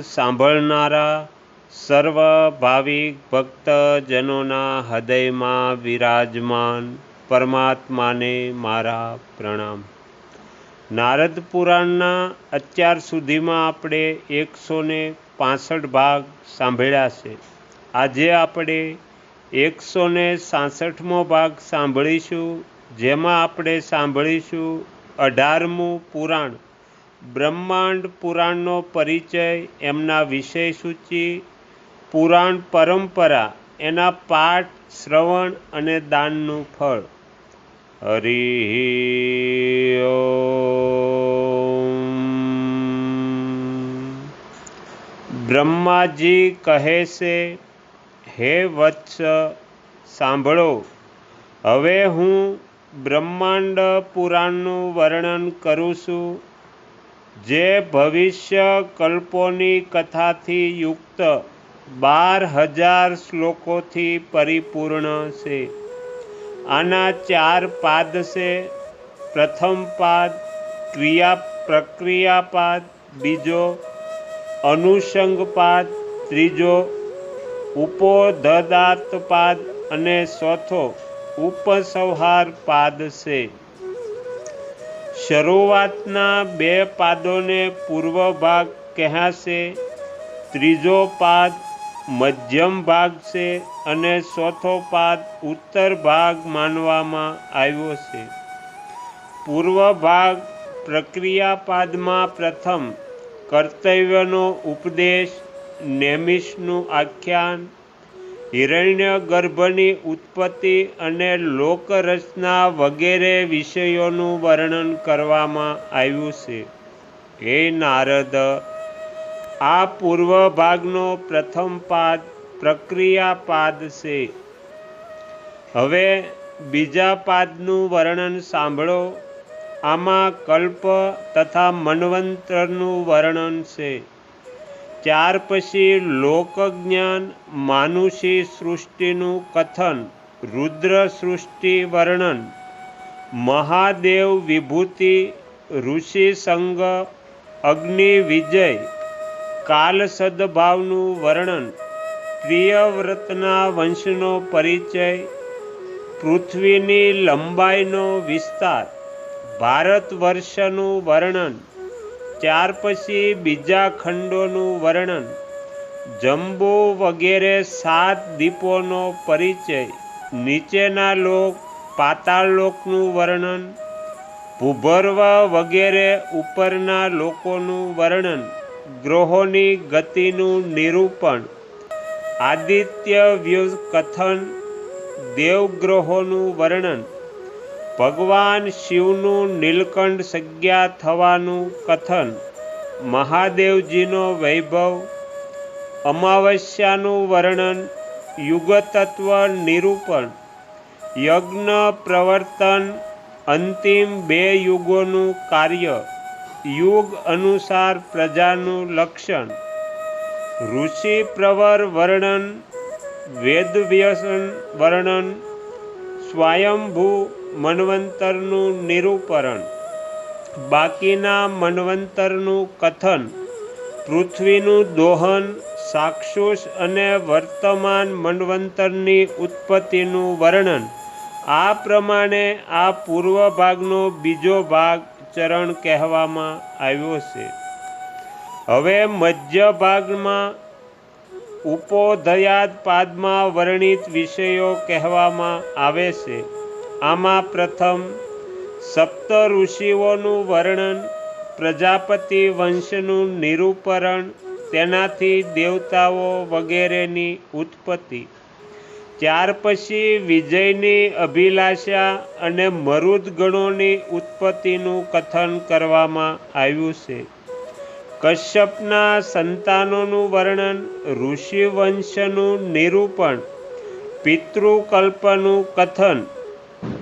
સાંભળનારા સર્વ ભાવિક ભક્તજનોના હૃદયમાં વિરાજમાન પરમાત્માને મારા પ્રણામ. નારદ પુરાણના અત્યાર સુધીમાં આપણે એકસો ને પાસઠ ભાગ સાંભળ્યા છે. આજે આપણે એકસો ને સાસઠમો ભાગ સાંભળીશું, જેમાં આપણે સાંભળીશું અઢારમું પુરાણ. બ્રહ્માંડ પુરાણનો પરિચય, એમના વિષય સૂચિ, પુરાણ પરંપરા, એના પાઠ, શ્રવણ અને દાનનું ફળ. હરિ બ્રહ્માજી કહે છે, હે વત્સ, સાંભળો. હવે હું બ્રહ્માંડ પુરાણનું વર્ણન કરું છું. જે ભવિષ્ય કલ્પોની કથાથી યુક્ત બાર હજાર શ્લોકોથી પરિપૂર્ણ છે. આના ચાર પાદ છે. પ્રથમ પાદ, ક્રિયા પ્રક્રિયાપાદ બીજો અનુષંગપાદ ત્રીજો ઉપોદદાતપાદ અને ચોથો ઉપસંહાર પાદ છે. શરૂઆતના બે પાદોને પૂર્વ ભાગ કહેશે, ત્રીજો પાદ મધ્યમ ભાગ છે અને ચોથો પાદ ઉત્તર ભાગ માનવામાં આવ્યો છે. પૂર્વ ભાગ પ્રક્રિયાપાદમાં પ્રથમ કર્તવ્યનો ઉપદેશ નેમિષનું આખ્યાન હિરણ્ય ગર્ભની ઉત્પત્તિ અને લોકરચના વગેરે વિષયોનું વર્ણન કરવામાં આવ્યું છે. હે નારદ, આ પૂર્વ ભાગનો પ્રથમ પાદ પ્રક્રિયા છે. હવે બીજા પાદનું વર્ણન સાંભળો. આમાં કલ્પ તથા મન્વંતરનું વર્ણન છે. ત્યાર પછી લોકજ્ઞાન, માનુષી સૃષ્ટિનું કથન, રુદ્ર સૃષ્ટિ વર્ણન, મહાદેવ વિભૂતિ, ઋષિ સંગ અગ્નિ વિજય કાલ સદભાવનું વર્ણન પ્રિયવ્રતના વંશનો પરિચય, પૃથ્વીની લંબાઈનો વિસ્તાર, ભારત વર્ષનું વર્ણન ત્યાર પછી બીજા ખંડોનું વર્ણન. જંબુ વગેરે સાત દીપોનો પરિચય. નીચેના લોક, પાતાળ લોકનું વર્ણન. ભૂભર્વ વગેરે ઉપરના લોકોનું વર્ણન. ગ્રહોની ગતિનું નિરૂપણ. આદિત્ય વ્યૂહ કથન. દેવગ્રહોનું વર્ણન. ભગવાન શિવનું નીલકંઠ સંજ્ઞા થવાનું કથન, મહાદેવજીનો વૈભવ, અમાવસ્યાનું વર્ણન, યુગતત્વ નિરૂપણ, યજ્ઞ પ્રવર્તન, અંતિમ બે યુગોનું કાર્ય, યુગ અનુસાર પ્રજાનું લક્ષણ, ઋષિ પ્રવર વર્ણન વેદવ્યસન વર્ણન, સ્વયંભૂ મન્વંતરનું નિરૂપરણ, બાકીના મનવંતરનું કથન, પૃથ્વીનું દોહન, સાક્ષુષ અને વર્તમાન મનવંતરની ઉત્પત્તિનું વર્ણન, આ પ્રમાણે આ પૂર્વ ભાગનો બીજો ભાગ ચરણ કહેવામાં આવ્યો છે. હવે મધ્ય ભાગમાં ઉપોધયાદ પાદમાં વર્ણિત વિષયો કહેવામાં આવે છે. આમાં પ્રથમ, સપ્ત ઋષિઓનું વર્ણન, પ્રજાપતિ વંશનું નિરૂપરણ, તેનાથી દેવતાઓ વગેરેની ઉત્પત્તિ. ત્યાર પછી વિજયની અભિલાષા અને મરુદ ગણોની ઉત્પત્તિનું કથન કરવામાં આવ્યું છે. કશ્યપના સંતાનોનું વર્ણન, ઋષિવંશનું નિરૂપણ, પિતૃકલ્પનું કથન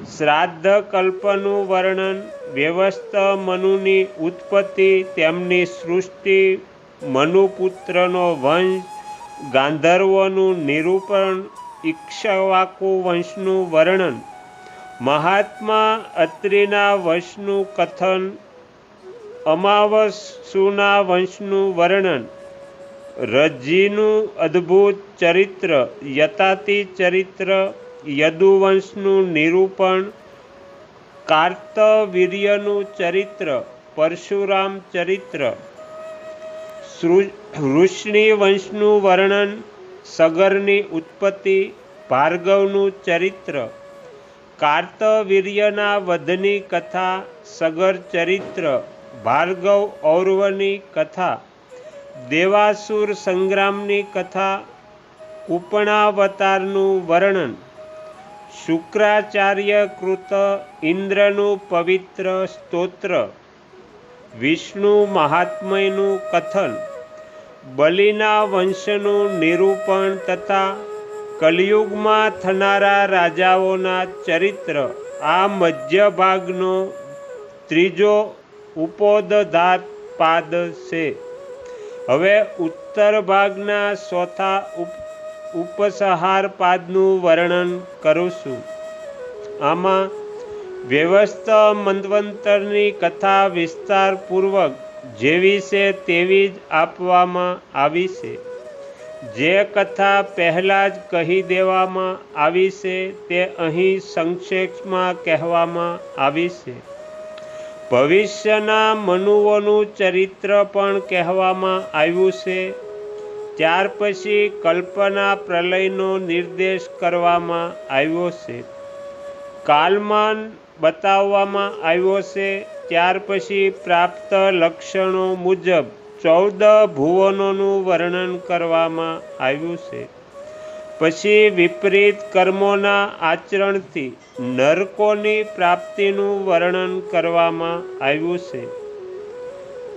શ્રાદ્ધ કલ્પનું વર્ણન વ્યવસ્થ મનુની ઉત્પત્તિ, તેમની સૃષ્ટિ, મનુપુત્રનો વંશ, ગાંધર્વોનું નિરૂપણ ઇક્ષવાકુ વંશનું વર્ણન, મહાત્મા અત્રિના વંશનું કથન અમાવસુના વંશનું વર્ણન રજીનું અદ્ભુત ચરિત્ર, યતાતિ ચરિત્ર યદુવંશનું નિરૂપણ, કાર્તવીર્યનું ચરિત્ર, પરશુરામ ચરિત્ર વંશનું વર્ણન, સગરની ઉત્પત્તિ, ભાર્ગવનું ચરિત્ર, કાર્તવીર્યના વધની કથા, સગર ચરિત્ર, ભાર્ગવ ઔરવની કથા, દેવાસુર સંગ્રામની કથા, ઉપણાવતારનું વર્ણન શુક્રાચાર્ય કૃત ઇન્દ્રનું પવિત્ર સ્તોત્ર. વિષ્ણુ મહાત્મયનું કથન. બલિના વંશનું નિરૂપણ તથા કલયુગમાં થનારા રાજાઓના ચરિત્ર. આ મધ્ય ભાગનો ત્રીજો ઉપોદધાત પાદ છે. હવે ઉત્તર ભાગના ચોથા ઉપસહાર પાદનું વર્ણન કરું છું. આમાં વ્યવસ્થ મંદવંતરની કથા વિસ્તારપૂર્વક જેવી છે તેવી જ આપવામાં આવી છે. જે કથા પહેલાં જ કહી દેવામાં આવી છે તે અહીં સંક્ષેપમાં કહેવામાં આવી છે. ભવિષ્યના મનુઓનું ચરિત્ર પણ કહેવામાં આવ્યું છે. ત્યાર પછી કલ્પના પ્રલયનો નિર્દેશ કરવામાં આવ્યો છે. કાલમાન બતાવવામાં આવ્યો છે, ત્યાર પછી પ્રાપ્ત લક્ષણો મુજબ ચૌદ ભુવનોનું વર્ણન કરવામાં આવ્યું છે. પછી વિપરીત કર્મોના આચરણથી નરકોની પ્રાપ્તિનું વર્ણન કરવામાં આવ્યું છે.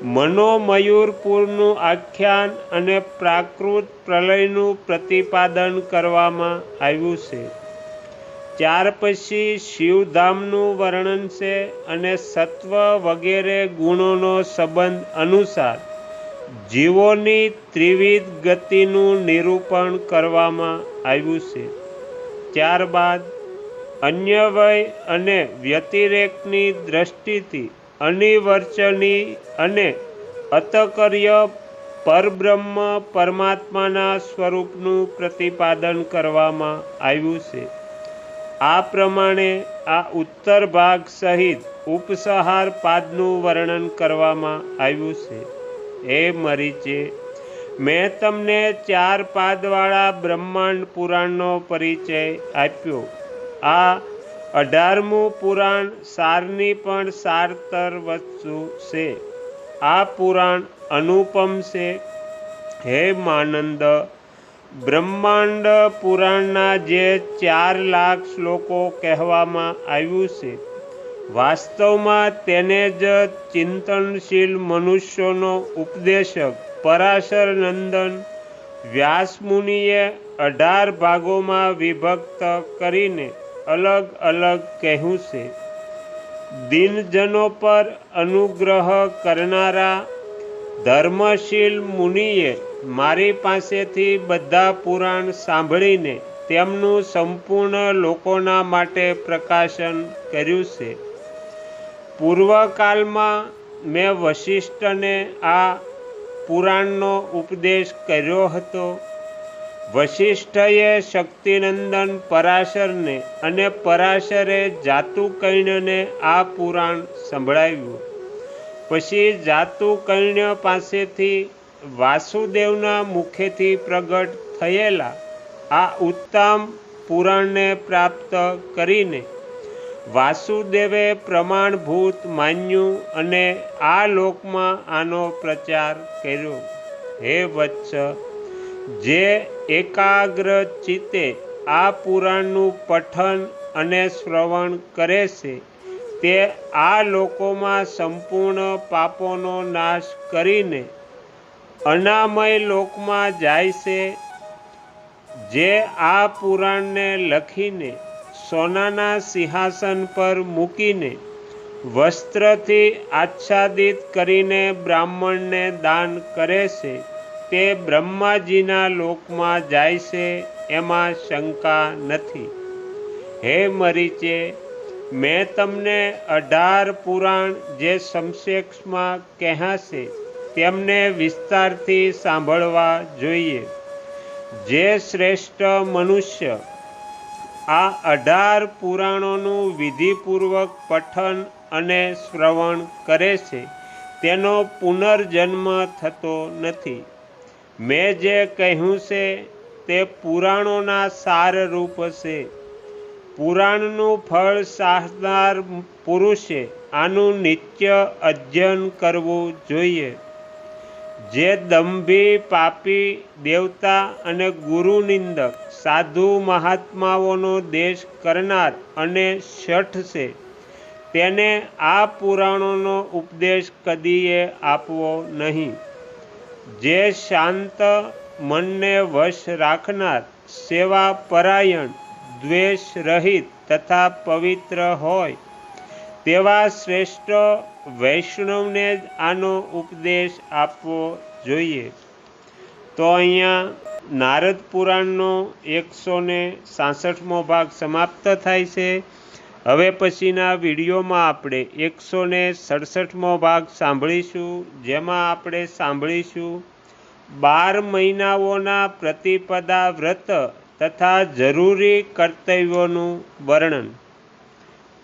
મનોમયુરપુરનું આખ્યાન અને પ્રાકૃત પ્રલયનું પ્રતિપાદન કરવામાં આવ્યું છે. ત્યાર પછી શિવધામનું વર્ણન છે અને સત્વ વગેરે ગુણોનો સંબંધ અનુસાર જીવોની ત્રિવિધ ગતિનું નિરૂપણ કરવામાં આવ્યું છે. ત્યારબાદ અન્ય વય અને વ્યતિરેકની દ્રષ્ટિથી અનિવર્ચની અને અતકર્ય પરબ્રહ્મ પરમાત્માના સ્વરૂપનું પ્રતિપાદન કરવામાં આવ્યું છે. આ પ્રમાણે આ ઉત્તર ભાગ સહિત ઉપસહાર પાદનું વર્ણન કરવામાં આવ્યું છે. એ મરીચે, મેં તમને ચાર પાદવાળા બ્રહ્માંડ પુરાણનો પરિચય આપ્યો. આ અઢારમું પુરાણ સારની પણ સારતર વસ્તુ છે. આ પુરાણ અનુપમ છે. હે માનંદ, બ્રહ્માંડ પુરાણના જે ચાર લાખ શ્લોકો કહેવામાં આવ્યું છે, વાસ્તવમાં તેને જ ચિંતનશીલ મનુષ્યોનો ઉપદેશક પરાશર નંદન વ્યાસમુનિએ અઢાર ભાગોમાં વિભક્ત કરીને અલગ અલગ કહ્યું છે. દિનજનો પર અનુગ્રહ કરનારા ધર્મશીલ મુનિએ મારી પાસેથી બધા પુરાણ સાંભળીને તેમનું સંપૂર્ણ લોકોના માટે પ્રકાશન કર્યું છે. પૂર્વકાલમાં મેં વશિષ્ઠને આ પુરાણનો ઉપદેશ કર્યો હતો. વશિષ્ઠએ શક્તિનંદન પરાશરને અને પરાશરે જાતુકૈણ્યને આ પુરાણ સંભળાવ્યું. પછી જાતુકૈણ્ય પાસેથી વાસુદેવના મુખેથી પ્રગટ થયેલા આ ઉત્તમ પુરાણને પ્રાપ્ત કરીને વાસુદેવે પ્રમાણભૂત માન્યું અને આ લોકમાં આનો પ્રચાર કર્યો. હે વત્સ જે એકાગ્ર ચિત્તે આ પુરાણનું પઠન અને શ્રવણ કરે છે, તે આ લોકોમાં સંપૂર્ણ પાપોનો નાશ કરીને અનામય લોકમાં જાય છે. જે આ પુરાણને લખીને સોનાના સિંહાસન પર મૂકીને વસ્ત્રથી આચ્છાદિત કરીને બ્રાહ્મણને દાન કરે છે તે બ્રહ્માજીના લોકમાં જાય છે, એમાં શંકા નથી. હે મરીચે, મેં તમને અઢાર પુરાણ જે કહ્યા છે, તેમને વિસ્તારથી સાંભળવા જોઈએ. જે શ્રેષ્ઠ મનુષ્ય, આ અઢાર પુરાણોનું વિધિપૂર્વક પઠન અને શ્રવણ કરે છે, તેનો પુનર્જન્મ થતો નથી. મેં જે કહ્યું છે તે પુરાણોના સાર રૂપ છે. પુરાણનું ફળ સાહનાર પુરુષે આનું નિત્ય અધ્યયન કરવું જોઈએ. જે દંભી પાપી દેવતા અને ગુરુ નિંદક સાધુ મહાત્માઓનો દેશ કરનાર અને શઠ છે, તેને આ પુરાણોનો ઉપદેશ કદીએ આપવો નહીં. જે શાંત મનને વશ રાખનાર સેવા પરાયણ દ્વેષ રહિત તથા પવિત્ર હોય, તેવા શ્રેષ્ઠ વૈષ્ણવને જ આનો ઉપદેશ આપવો જોઈએ. તો અહીંયા નારદ પુરાણનો એકસો ને સાસઠમો ભાગ સમાપ્ત થાય છે. હવે પછીના વિડીયોમાં આપણે એકસો ને સડસઠમો ભાગ સાંભળીશું, જેમાં આપણે સાંભળીશું બાર મહિનાઓના પ્રતિપદા વ્રત તથા જરૂરી કર્તવ્યોનું વર્ણન.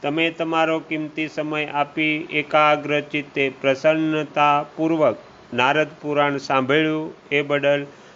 તમે તમારો કિંમતી સમય આપી એકાગ્રચિત્તે પ્રસન્નતાપૂર્વક નારદ પુરાણ સાંભળ્યું, એ બદલ